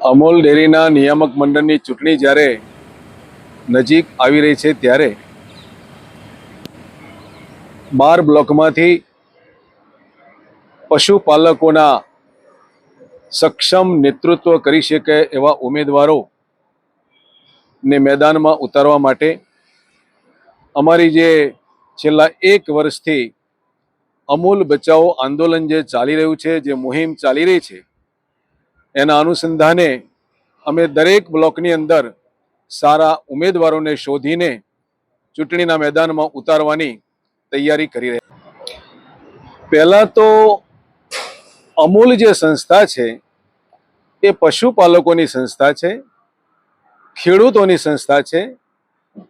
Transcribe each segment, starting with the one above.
અમૂલ ડેરીના નિયામક મંડળની ચૂંટણી જ્યારે નજીક આવી રહી છે ત્યારે બાર બ્લોકમાંથી પશુપાલકોના સક્ષમ નેતૃત્વ કરી શકે એવા ઉમેદવારો ને મેદાનમાં ઉતારવા માટે અમારી જે છેલ્લા એક વર્ષથી અમૂલ બચાવો આંદોલન જે ચાલી રહ્યું છે, જે મુહિમ ચાલી રહી છે એના અનુસંધાને અમે દરેક બ્લોકની અંદર સારા ઉમેદવારોને શોધીને ચૂંટણીના મેદાનમાં ઉતારવાની તૈયારી કરી રહ્યા પહેલાં તો અમૂલ જે સંસ્થા છે, એ પશુપાલકોની સંસ્થા છે, ખેડૂતોની સંસ્થા છે.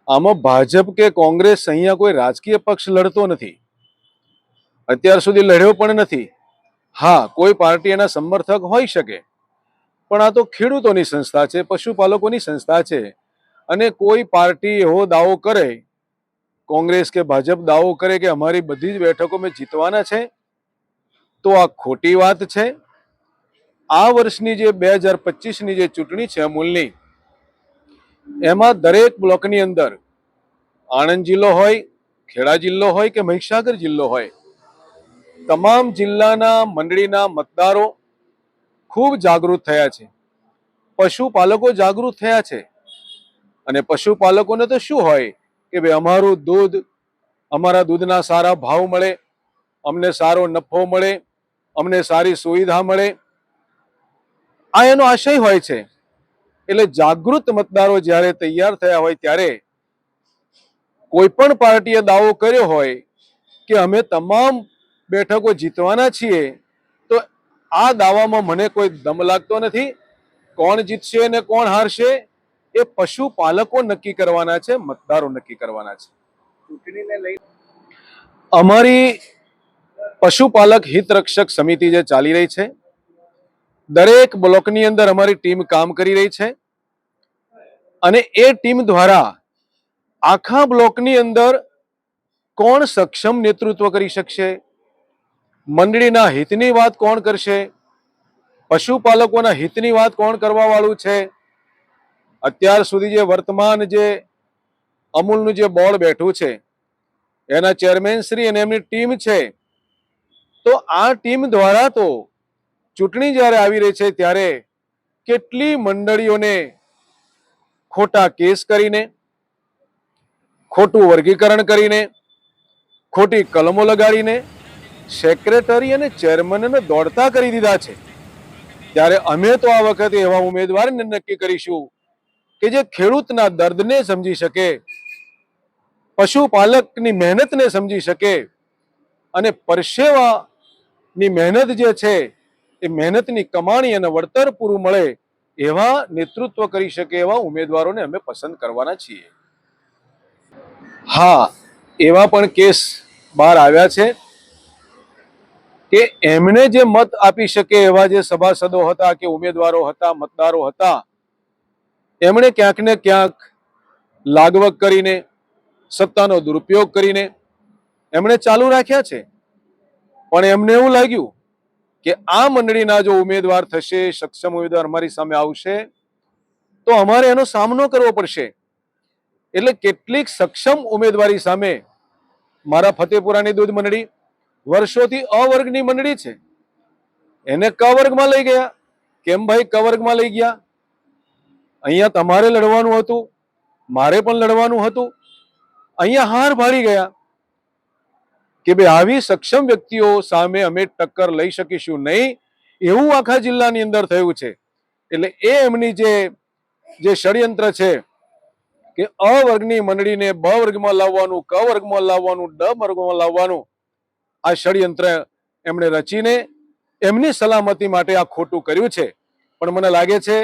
આમાં ભાજપ કે કોંગ્રેસ અહીંયા કોઈ રાજકીય પક્ષ લડતો નથી. અત્યાર સુધી લડ્યો પણ નથી. હા, કોઈ પાર્ટી એના સમર્થક હોઈ શકે. પણ આ તો ખેડૂતોની સંસ્થા છે, પશુપાલકોની સંસ્થા છે. અને કોઈ પાર્ટી એવો દાવો કરે, કોંગ્રેસ કે ભાજપ દાવો કરે કે અમારી બધી જ બેઠકો મેં જીતવાના છે, તો આ ખોટી વાત છે. આ વર્ષની જે બે હજાર પચીસની જે ચૂંટણી છે અમૂલની, એમાં દરેક બ્લોકની અંદર આણંદ જિલ્લો હોય, ખેડા જિલ્લો હોય કે મહીસાગર જિલ્લો હોય, તમામ જિલ્લાના મંડળીના મતદારો ખૂબ જાગૃત થયા છે. પશુપાલકો જાગૃત થયા છે. અને પશુપાલકોને તો શું હોય કે ભાઈ અમારું દૂધ, અમારા દૂધના સારા ભાવ મળે, અમને સારો નફો મળે, અમને સારી સુવિધા મળે. આ એનો આશય હોય છે. એટલે જાગૃત મતદારો જ્યારે તૈયાર થયા હોય ત્યારે કોઈ પણ પાર્ટીએ દાવો કર્યો હોય કે અમે તમામ બેઠકો જીતવાના છીએ આ દાવામાં મને કોઈ દમ લાગતો નથી. કોણ જીતશે ને કોણ હારશે એ પશુપાલકો નક્કી કરવાના છે મતદારો નક્કી કરવાના છે. ચૂંટણીને લઈ અમારી પશુપાલક હિતરક્ષક સમિતિ જે ચાલી રહી છે દરેક બ્લોકની અંદર અમારી ટીમ કામ કરી રહી છે અને એ ટીમ દ્વારા આખા બ્લોકની અંદર કોણ સક્ષમ નેતૃત્વ કરી શકશે? મંડળીના હિતની વાત કોણ કરશે? પશુપાલકોના હિતની વાત કોણ કરવા વાળું છે? અત્યાર સુધી જે વર્તમાન જે અમૂલનું જે બોર્ડ બેઠું છે, એના ચેરમેન શ્રી અને એમની ટીમ છે, તો આ ટીમ દ્વારા તો ચૂંટણી જ્યારે આવી રહી છે ત્યારે કેટલી મંડળીઓને ખોટા કેસ કરીને, ખોટું વર્ગીકરણ કરીને, ખોટી કલમો લગાડીને સેક્રેટરી અને ચેરમેનને દોડતા કરી દીધા છે. ત્યારે અમે તો આ વખતે એવા ઉમેદવારને નક્કી કરીશું કે જે ખેડૂતના દર્દને સમજી શકે, પશુપાલકની મહેનતને સમજી શકે અને પરસેવાની મહેનત જે છે એ મહેનતની કમાણી અને વળતર પૂરું મળે એવા નેતૃત્વ કરી શકે એવા ઉમેદવારોને અમે પસંદ કરવાના છીએ. હા, એવા પણ કેસ બહાર આવ્યા છે. કે એમણે જે મત આપી શકે એવા જે સભાસદો હતા કે ઉમેદવારો હતા, મતદારો હતા, એમણે ક્યાંક ને ક્યાંક લાગવગ કરીને, સત્તાનો દુરુપયોગ કરીને એમણે ચાલુ રાખ્યા છે. પણ એમને એવું લાગ્યું કે આ મંડળીના જો ઉમેદવાર થશે, સક્ષમ ઉમેદવાર અમારી સામે આવશે, તો અમારે એનો સામનો કરવો પડશે. એટલે કેટલીક સક્ષમ ઉમેદવારી સામે મારા ફતેપુરાની દૂધ મંડળી વર્ષોથી અ વર્ગની મંડળી છે. એને ક વર્ગમાં લઈ ગયા. કેમ ભાઈ? ક વર્ગમાં લઈ ગયા. અહીંયા તમારે લડવાનું હતું. મારે પણ લડવાનું હતું. અહીંયા હાર ભાળી ગયા. કે ભાઈ, આવી સક્ષમ વ્યક્તિઓ સામે અમે ટક્કર લઈ શકીશું નહીં. એવું આખા જિલ્લાની અંદર થયું છે. એટલે એ એમની જે જે ષડયંત્ર છે કે અ વર્ગની મંડળીને બ વર્ગમાં લાવવાનું, ક વર્ગમાં લાવવાનું, ડ વર્ગમાં લાવવાનું આ ષડયંત્ર એમણે રચીને એમની સલામતી માટે આ ખોટું કર્યું છે. પણ મને લાગે છે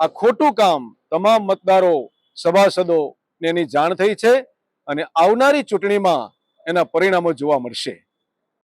આ ખોટું કામ તમામ મતદારો, સભાસદો એની જાણ થઈ છે અને આવનારી ચૂંટણીમાં એના પરિણામો જોવા મળશે.